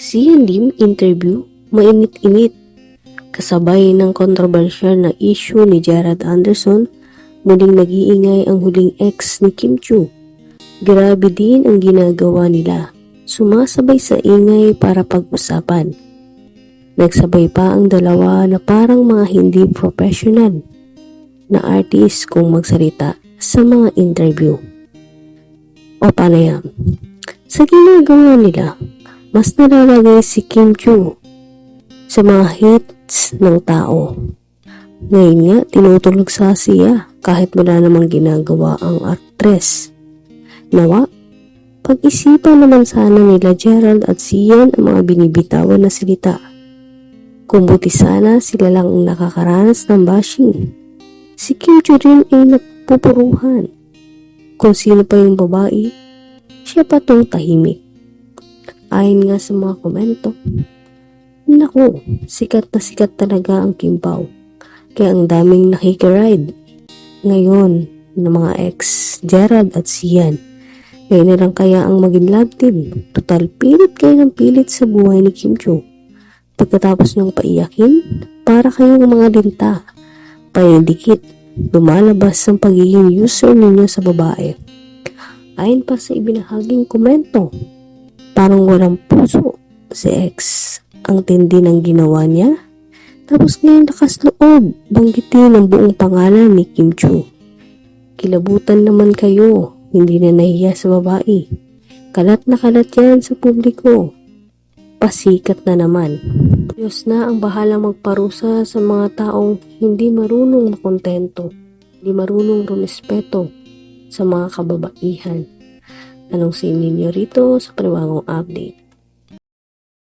Si Lim interview, mainit-init. Kasabay ng kontrobersyal na issue ni Gerard Anderson, muling nag-iingay ang huling ex ni Kim Chu. Grabe din ang ginagawa nila. Sumasabay sa ingay para pag-usapan. Nagsabay pa ang dalawa na parang mga hindi professional na artist kung magsalita sa mga interview. O paano yan? Sa ginagawa nila, mas nalalagay si Kim Chu sa mga hits ng tao. Ngayon nga, tinutulog sa siya kahit wala namang ginagawa ang aktres. Nawa, pag-isipan naman sana nila Gerald at Sian ang mga binibitawan na salita. Kung buti sana sila lang ang nakakaranas ng bashing. Si Kim Chu rin ay napupuruhan. Kung sino pa yung babae, siya pa tong tahimik. Ayon nga sa mga komento, Naku, sikat na sikat talaga ang Kim Pao. Kaya ang daming nakikiride ngayon ng mga ex Gerald at Sian. Ngayon na lang kaya ang maging love team. Total pilit kayo ng pilit sa buhay ni Kim Chu. Pagkatapos niyong paiyakin, para kayong mga linta. Paindikit, lumalabas ang pagiging user ninyo sa babae. Ayon pa sa ibinahaging komento, parang walang puso si ex ang tindi ng ginawa niya. Tapos ngayon lakas loob, banggitin ang buong pangalan ni Kim Chu. Kilabutan naman kayo, hindi na nahiya sa babae. Kalat na kalat yan sa publiko. Pasikat na naman. Diyos na ang bahala magparusa sa mga taong hindi marunong makontento, hindi marunong rumispeto sa mga kababaihan. Anong sa inyo rito sa panibagong update?